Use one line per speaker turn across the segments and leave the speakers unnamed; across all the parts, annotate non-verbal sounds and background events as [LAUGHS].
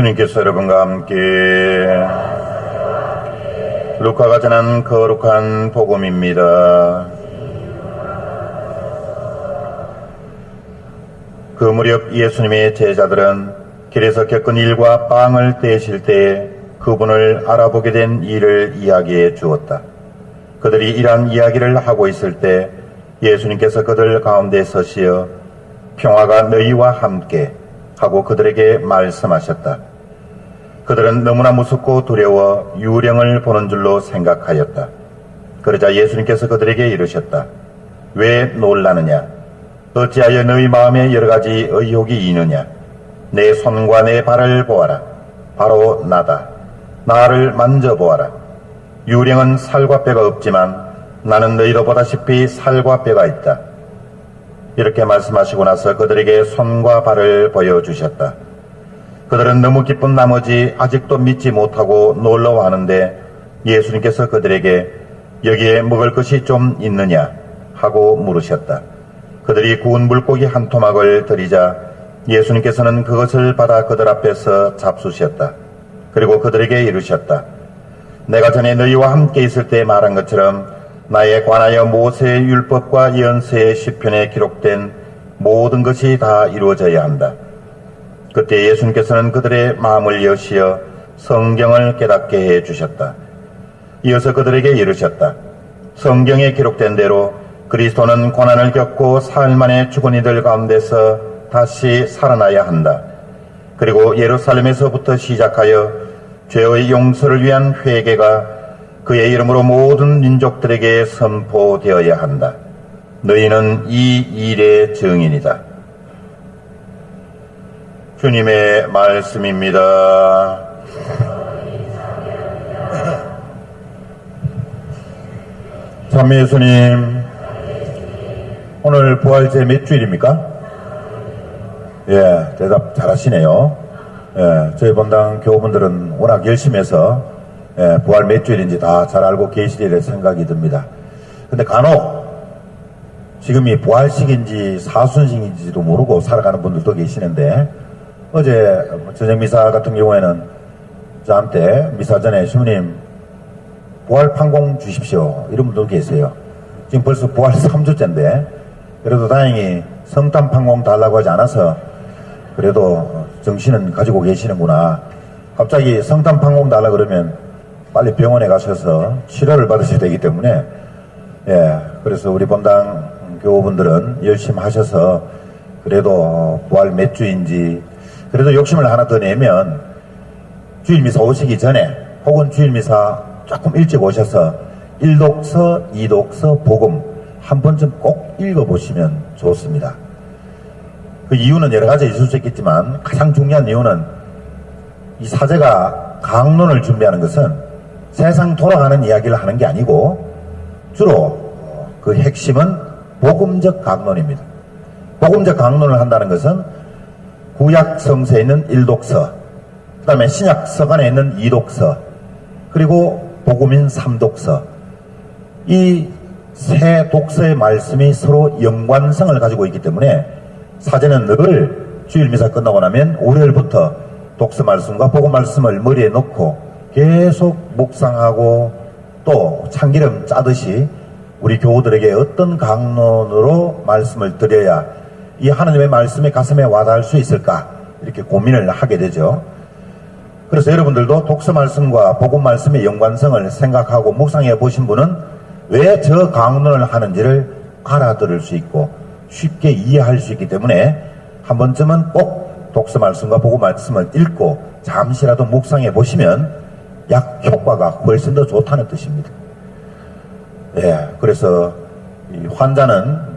주님께서 여러분과 함께 루카가 전한 거룩한 복음입니다. 그 무렵 예수님의 제자들은 길에서 겪은 일과 빵을 떼실 때에 그분을 알아보게 된 일을 이야기해 주었다. 그들이 이러한 이야기를 하고 있을 때 예수님께서 그들 가운데 서시어 평화가 너희와 함께 하고 그들에게 말씀하셨다. 그들은 너무나 무섭고 두려워 유령을 보는 줄로 생각하였다. 그러자 예수님께서 그들에게 이르셨다. 왜 놀라느냐? 어찌하여 너희 마음에 여러 가지 의혹이 있느냐? 내 손과 내 발을 보아라. 바로 나다. 나를 만져보아라. 유령은 살과 뼈가 없지만 나는 너희로 보다시피 살과 뼈가 있다. 이렇게 말씀하시고 나서 그들에게 손과 발을 보여주셨다. 그들은 너무 기쁜 나머지 아직도 믿지 못하고 놀라워하는데 예수님께서 그들에게 여기에 먹을 것이 좀 있느냐 하고 물으셨다. 그들이 구운 물고기 한 토막을 드리자 예수님께서는 그것을 받아 그들 앞에서 잡수셨다. 그리고 그들에게 이르셨다. 내가 전에 너희와 함께 있을 때 말한 것처럼 나에 관하여 모세의 율법과 예언서의 시편에 기록된 모든 것이 다 이루어져야 한다. 그때 예수님께서는 그들의 마음을 여시어 성경을 깨닫게 해 주셨다. 이어서 그들에게 이르셨다. 성경에 기록된 대로 그리스도는 고난을 겪고 사흘 만에 죽은 이들 가운데서 다시 살아나야 한다. 그리고 예루살렘에서부터 시작하여 죄의 용서를 위한 회개가 그의 이름으로 모든 민족들에게 선포되어야 한다. 너희는 이 일의 증인이다. 주님의 말씀입니다. 참미 예수님, 오늘 부활제 몇 주일입니까? 예, 대답 잘하시네요. 예, 저희 본당 교우분들은 워낙 열심히 해서 예, 부활 몇 주일인지 다 잘 알고 계시리라 생각이 듭니다. 근데 간혹 지금이 부활식인지 사순식인지도 모르고 살아가는 분들도 계시는데 어제 저녁 미사 같은 경우에는 저한테 미사 전에 주님 부활 판공 주십시오 이런 분도 계세요. 지금 벌써 부활 [LAUGHS] 3주째인데 그래도 다행히 성탄 판공 달라고 하지 않아서 그래도 정신은 가지고 계시는구나. 갑자기 성탄 판공 달라 그러면 빨리 병원에 가셔서 치료를 받으셔야 되기 때문에 예 그래서 우리 본당 교우분들은 열심히 하셔서 그래도 부활 몇 주인지 그래도 욕심을 하나 더 내면 주일 미사 오시기 전에 혹은 주일 미사 조금 일찍 오셔서 일독서, 이독서, 복음 한 번쯤 꼭 읽어보시면 좋습니다. 그 이유는 여러 가지 있을 수 있겠지만 가장 중요한 이유는 이 사제가 강론을 준비하는 것은 세상 돌아가는 이야기를 하는 게 아니고 주로 그 핵심은 복음적 강론입니다. 복음적 강론을 한다는 것은 구약 성서에 있는 일독서, 그 다음에 신약 서간에 있는 이독서, 그리고 복음인 삼독서. 이 세 독서의 말씀이 서로 연관성을 가지고 있기 때문에 사제는 늘 주일 미사 끝나고 나면 월요일부터 독서 말씀과 복음 말씀을 머리에 넣고 계속 묵상하고 또 참기름 짜듯이 우리 교우들에게 어떤 강론으로 말씀을 드려야 이 하나님의 말씀이 가슴에 와닿을 수 있을까 이렇게 고민을 하게 되죠. 그래서 여러분들도 독서 말씀과 복음 말씀의 연관성을 생각하고 묵상해 보신 분은 왜 저 강론을 하는지를 알아들을 수 있고 쉽게 이해할 수 있기 때문에 한 번쯤은 꼭 독서 말씀과 복음 말씀을 읽고 잠시라도 묵상해 보시면 약 효과가 훨씬 더 좋다는 뜻입니다. 예, 그래서 이 환자는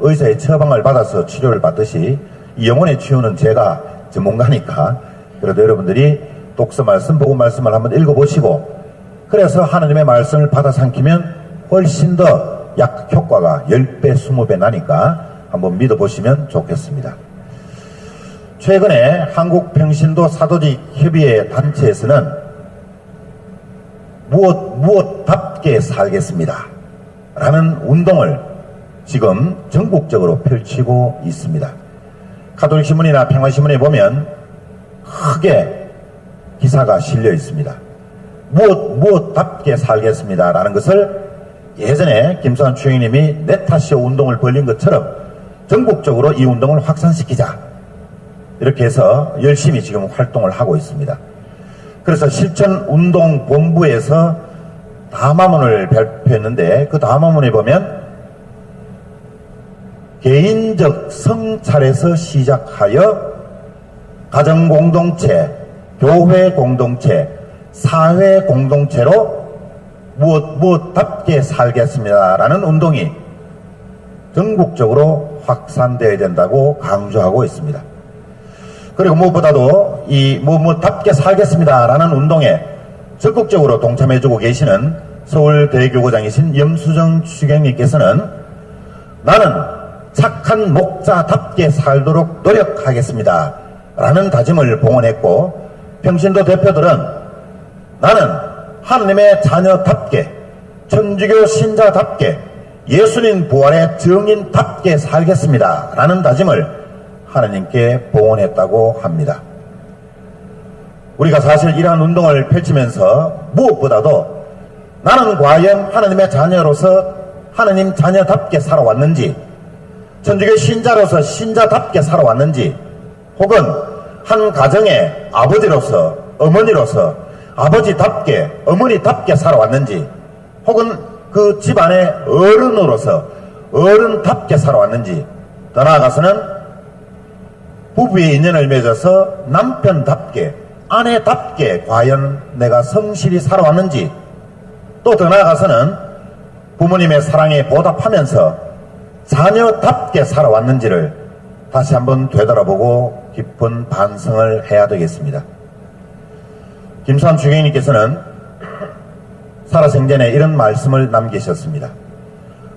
의사의 처방을 받아서 치료를 받듯이 이 영혼의 치유는 제가 전문가니까 그래도 여러분들이 독서 말씀, 복음 말씀을 한번 읽어보시고 그래서 하나님의 말씀을 받아 삼키면 훨씬 더 약 효과가 10배, 20배 나니까 한번 믿어보시면 좋겠습니다. 최근에 한국평신도 사도직 협의회 단체에서는 무엇, 무엇답게 살겠습니다. 라는 운동을 지금 전국적으로 펼치고 있습니다. 가톨릭 신문이나 평화신문에 보면 크게 기사가 실려 있습니다. 무엇, 무엇답게 살겠습니다라는 것을 예전에 김수환 추행님이 네타쇼 운동을 벌린 것처럼 전국적으로 이 운동을 확산시키자. 이렇게 해서 열심히 지금 활동을 하고 있습니다. 그래서 실천운동본부에서 담화문을 발표했는데 그 담화문에 보면 개인적 성찰에서 시작하여 가정 공동체, 교회 공동체, 사회 공동체로 무엇 무엇답게 살겠습니다라는 운동이 전국적으로 확산되어야 된다고 강조하고 있습니다. 그리고 무엇보다도 이 무엇답게 살겠습니다라는 운동에 적극적으로 동참해주고 계시는 서울대교구장이신 염수정 추경님께서는 나는 착한 목자답게 살도록 노력하겠습니다. 라는 다짐을 봉헌했고 평신도 대표들은 나는 하느님의 자녀답게 천주교 신자답게 예수님 부활의 증인답게 살겠습니다. 라는 다짐을 하나님께 봉헌했다고 합니다. 우리가 사실 이러한 운동을 펼치면서 무엇보다도 나는 과연 하나님의 자녀로서 하나님 자녀답게 살아왔는지 천주교 신자로서 신자답게 살아왔는지 혹은 한 가정의 아버지로서 어머니로서 아버지답게 어머니답게 살아왔는지 혹은 그 집안의 어른으로서 어른답게 살아왔는지 더 나아가서는 부부의 인연을 맺어서 남편답게 아내답게 과연 내가 성실히 살아왔는지 또 더 나아가서는 부모님의 사랑에 보답하면서 자녀답게 살아왔는지를 다시 한번 되돌아보고 깊은 반성을 해야 되겠습니다. 김수환 주경님께서는 살아생전에 이런 말씀을 남기셨습니다.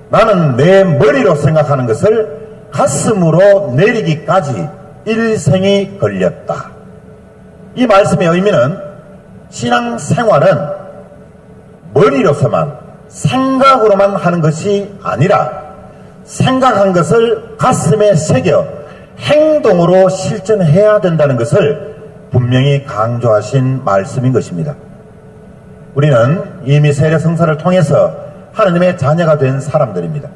나는 내 머리로 생각하는 것을 가슴으로 내리기까지 일생이 걸렸다. 이 말씀의 의미는 신앙 생활은 머리로서만 생각으로만 하는 것이 아니라 생각한 것을 가슴에 새겨 행동으로 실천해야 된다는 것을 분명히 강조하신 말씀인 것입니다. 우리는 이미 세례 성사를 통해서 하나님의 자녀가 된 사람들입니다.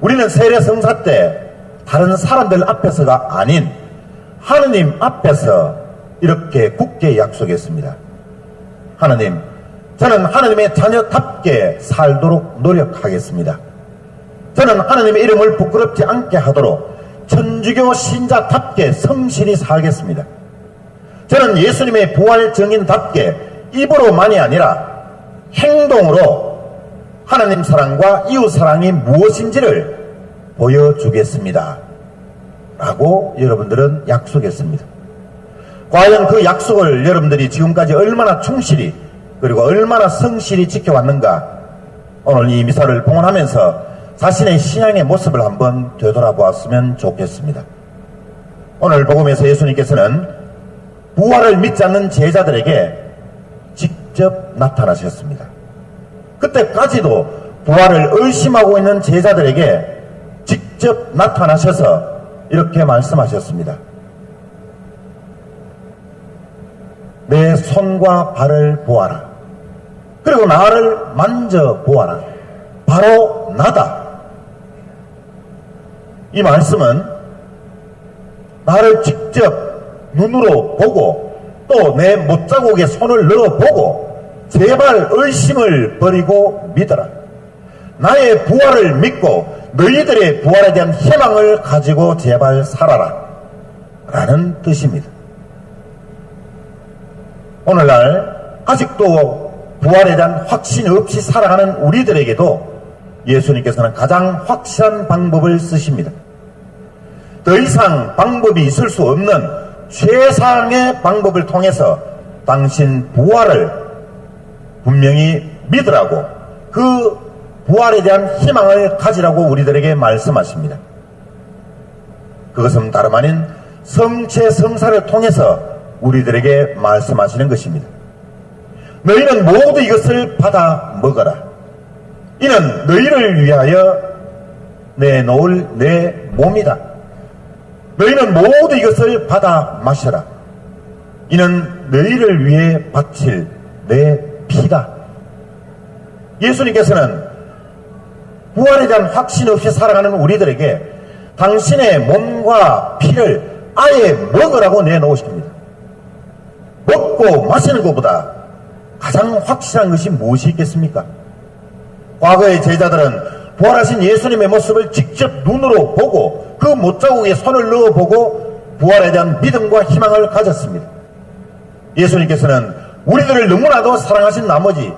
우리는 세례 성사 때 다른 사람들 앞에서가 아닌 하느님 앞에서 이렇게 굳게 약속했습니다. 하나님, 저는 하나님의 자녀답게 살도록 노력하겠습니다. 저는 하나님의 이름을 부끄럽지 않게 하도록 천주교 신자답게 성실히 살겠습니다. 저는 예수님의 부활 증인답게 입으로만이 아니라 행동으로 하나님 사랑과 이웃 사랑이 무엇인지를 보여주겠습니다. 라고 여러분들은 약속했습니다. 과연 그 약속을 여러분들이 지금까지 얼마나 충실히 그리고 얼마나 성실히 지켜왔는가 오늘 이 미사를 봉헌하면서 자신의 신앙의 모습을 한번 되돌아보았으면 좋겠습니다. 오늘 복음에서 예수님께서는 부활을 믿지 않는 제자들에게 직접 나타나셨습니다. 그때까지도 부활을 의심하고 있는 제자들에게 직접 나타나셔서 이렇게 말씀하셨습니다. 내 손과 발을 보아라. 그리고 나를 만져 보아라. 바로 나다. 이 말씀은 나를 직접 눈으로 보고 또 내 못자국에 손을 넣어보고 제발 의심을 버리고 믿어라. 나의 부활을 믿고 너희들의 부활에 대한 희망을 가지고 제발 살아라. 라는 뜻입니다. 오늘날 아직도 부활에 대한 확신 없이 살아가는 우리들에게도 예수님께서는 가장 확실한 방법을 쓰십니다. 더 이상 방법이 있을 수 없는 최상의 방법을 통해서 당신 부활을 분명히 믿으라고 그 부활에 대한 희망을 가지라고 우리들에게 말씀하십니다. 그것은 다름 아닌 성체 성사를 통해서 우리들에게 말씀하시는 것입니다. 너희는 모두 이것을 받아 먹어라. 이는 너희를 위하여 내놓을 내 몸이다. 너희는 모두 이것을 받아 마셔라. 이는 너희를 위해 바칠 내 피다. 예수님께서는 부활에 대한 확신 없이 살아가는 우리들에게 당신의 몸과 피를 아예 먹으라고 내놓으십니다. 먹고 마시는 것보다 가장 확실한 것이 무엇이 있겠습니까? 과거의 제자들은 부활하신 예수님의 모습을 직접 눈으로 보고 그 못자국에 손을 넣어보고 부활에 대한 믿음과 희망을 가졌습니다. 예수님께서는 우리들을 너무나도 사랑하신 나머지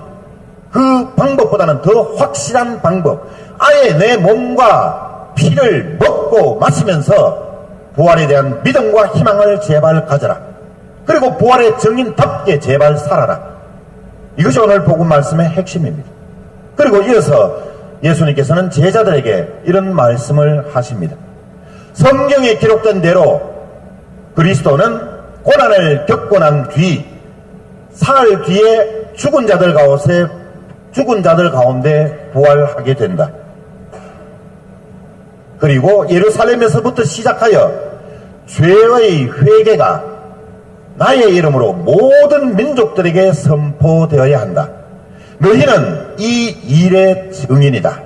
그 방법보다는 더 확실한 방법, 아예 내 몸과 피를 먹고 마시면서 부활에 대한 믿음과 희망을 제발 가져라. 그리고 부활의 정인답게 제발 살아라. 이것이 오늘 복음 말씀의 핵심입니다. 그리고 이어서 예수님께서는 제자들에게 이런 말씀을 하십니다. 성경에 기록된 대로 그리스도는 고난을 겪고 난 뒤, 사흘 뒤에 죽은 자들 가운데, 죽은 자들 가운데 부활하게 된다. 그리고 예루살렘에서부터 시작하여 죄의 회개가 나의 이름으로 모든 민족들에게 선포되어야 한다. 너희는 이 일의 증인이다.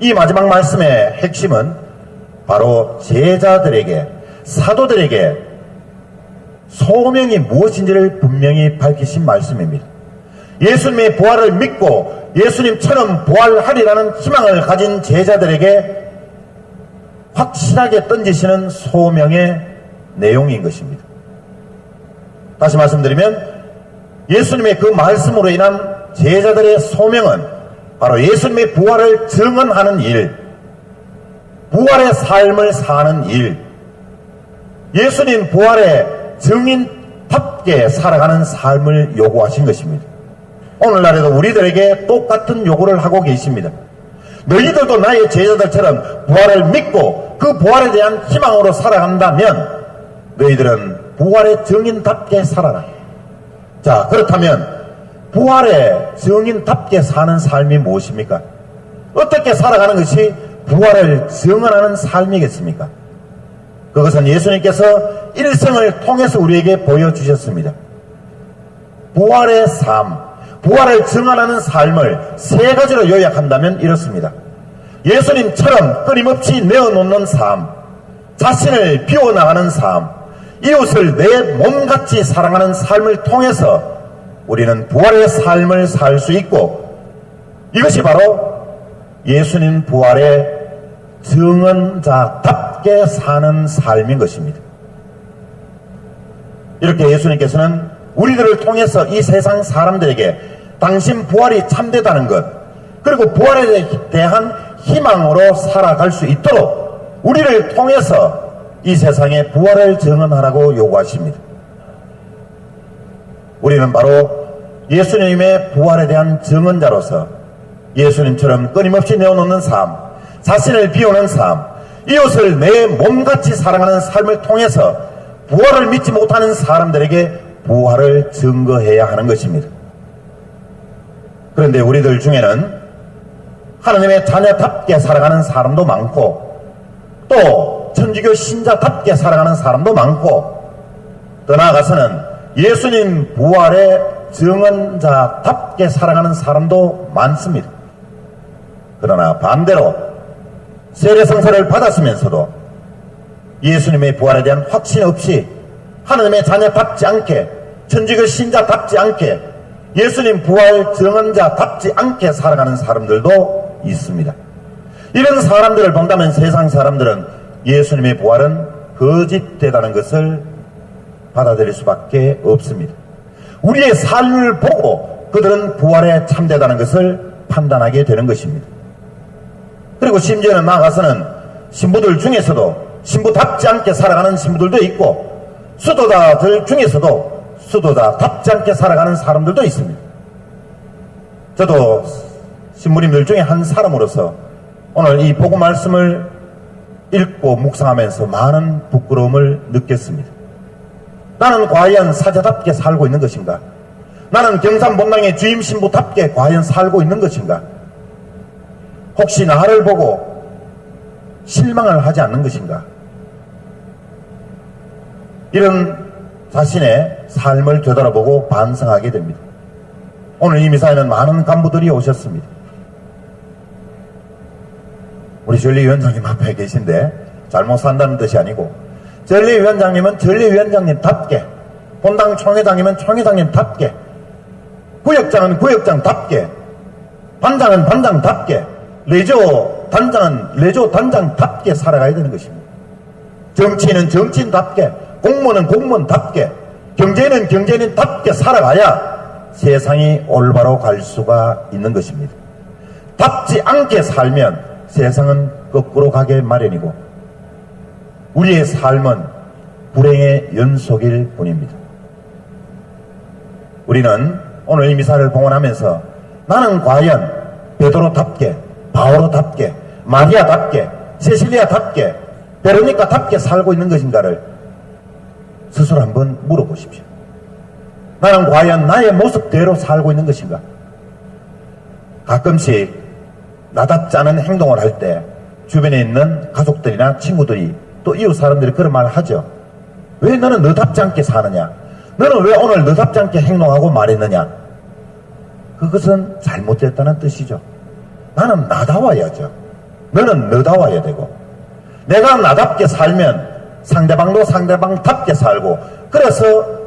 이 마지막 말씀의 핵심은 바로 제자들에게, 사도들에게 소명이 무엇인지를 분명히 밝히신 말씀입니다. 예수님의 부활을 믿고 예수님처럼 부활하리라는 희망을 가진 제자들에게 확실하게 던지시는 소명의 내용인 것입니다. 다시 말씀드리면 예수님의 그 말씀으로 인한 제자들의 소명은 바로 예수님의 부활을 증언하는 일, 부활의 삶을 사는 일, 예수님 부활의 증인답게 살아가는 삶을 요구하신 것입니다. 오늘날에도 우리들에게 똑같은 요구를 하고 계십니다. 너희들도 나의 제자들처럼 부활을 믿고 그 부활에 대한 희망으로 살아간다면 너희들은 부활의 증인답게 살아라. 자, 그렇다면 부활의 증인답게 사는 삶이 무엇입니까? 어떻게 살아가는 것이 부활을 증언하는 삶이겠습니까? 그것은 예수님께서 일생을 통해서 우리에게 보여주셨습니다. 부활의 삶, 부활을 증언하는 삶을 세 가지로 요약한다면 이렇습니다. 예수님처럼 끊임없이 내어놓는 삶, 자신을 비워나가는 삶, 이웃을 내 몸같이 사랑하는 삶을 통해서 우리는 부활의 삶을 살 수 있고 이것이 바로 예수님 부활의 증언자답게 사는 삶인 것입니다. 이렇게 예수님께서는 우리들을 통해서 이 세상 사람들에게 당신 부활이 참되다는 것, 그리고 부활에 대한 희망으로 살아갈 수 있도록 우리를 통해서 이 세상에 부활을 증언하라고 요구하십니다. 우리는 바로 예수님의 부활에 대한 증언자로서 예수님처럼 끊임없이 내어놓는 삶, 자신을 비우는 삶, 이웃을 내 몸같이 사랑하는 삶을 통해서 부활을 믿지 못하는 사람들에게 부활을 증거해야 하는 것입니다. 그런데 우리들 중에는 하나님의 자녀답게 살아가는 사람도 많고 또 천주교 신자답게 살아가는 사람도 많고 더 나아가서는 예수님 부활의 증언자답게 살아가는 사람도 많습니다. 그러나 반대로 세례성사를 받았으면서도 예수님의 부활에 대한 확신 없이 하나님의 자녀답지 않게 천주교 신자답지 않게 예수님 부활 증언자답지 않게 살아가는 사람들도 있습니다. 이런 사람들을 본다면 세상 사람들은 예수님의 부활은 거짓되다는 것을 받아들일 수밖에 없습니다. 우리의 삶을 보고 그들은 부활에 참되다는 것을 판단하게 되는 것입니다. 그리고 심지어는 나아가서는 신부들 중에서도 신부답지 않게 살아가는 신부들도 있고 수도자들 중에서도 수도자답지 않게 살아가는 사람들도 있습니다. 저도 신부님들 중에 한 사람으로서 오늘 이 복음 말씀을 읽고 묵상하면서 많은 부끄러움을 느꼈습니다. 나는 과연 사자답게 살고 있는 것인가? 나는 경산본당의 주임 신부답게 과연 살고 있는 것인가? 혹시 나를 보고 실망을 하지 않는 것인가? 이런 자신의 삶을 되돌아보고 반성하게 됩니다. 오늘 이 미사에는 많은 간부들이 오셨습니다. 우리 전리 위원장님 앞에 계신데 잘못 산다는 뜻이 아니고 전리 위원장님은 전리 위원장님답게 본당 총회장님은 총회장님답게 구역장은 구역장답게 반장은 반장답게 레조 단장은 레조 단장답게 살아가야 되는 것입니다. 정치인은 정치인답게 공무원은 공무원답게 경제인은 경제인답게 살아가야 세상이 올바로 갈 수가 있는 것입니다. 답지 않게 살면 세상은 거꾸로 가게 마련이고 우리의 삶은 불행의 연속일 뿐입니다. 우리는 오늘 이 미사를 봉헌하면서 나는 과연 베드로답게 바오로답게 마리아답게 세실리아답게 베로니카답게 살고 있는 것인가를 스스로 한번 물어보십시오. 나는 과연 나의 모습대로 살고 있는 것인가? 가끔씩 나답지 않은 행동을 할 때 주변에 있는 가족들이나 친구들이 또 이웃 사람들이 그런 말을 하죠. 왜 너는 너답지 않게 사느냐? 너는 왜 오늘 너답지 않게 행동하고 말했느냐? 그것은 잘못됐다는 뜻이죠. 나는 나다워야죠. 너는 너다워야 되고. 내가 나답게 살면 상대방도 상대방답게 살고 그래서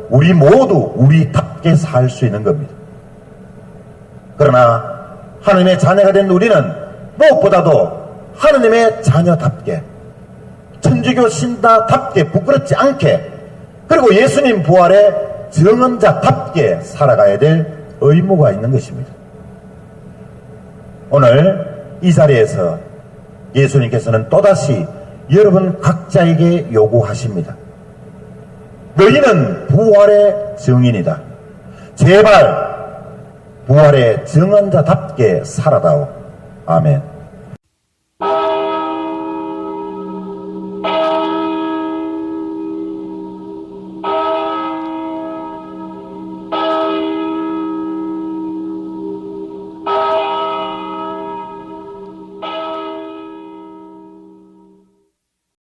우리 모두 우리답게 살 수 있는 겁니다. 그러나 하느님의 자녀가 된 우리는 무엇보다도 하느님의 자녀답게 천주교 신다답게 부끄럽지 않게 그리고 예수님 부활의 증언자답게 살아가야 될 의무가 있는 것입니다. 오늘 이 자리에서 예수님께서는 또다시 여러분 각자에게 요구하십니다. 너희는 부활의 증인이다. 제발 부활의 증언자답게 살아다오. 아멘.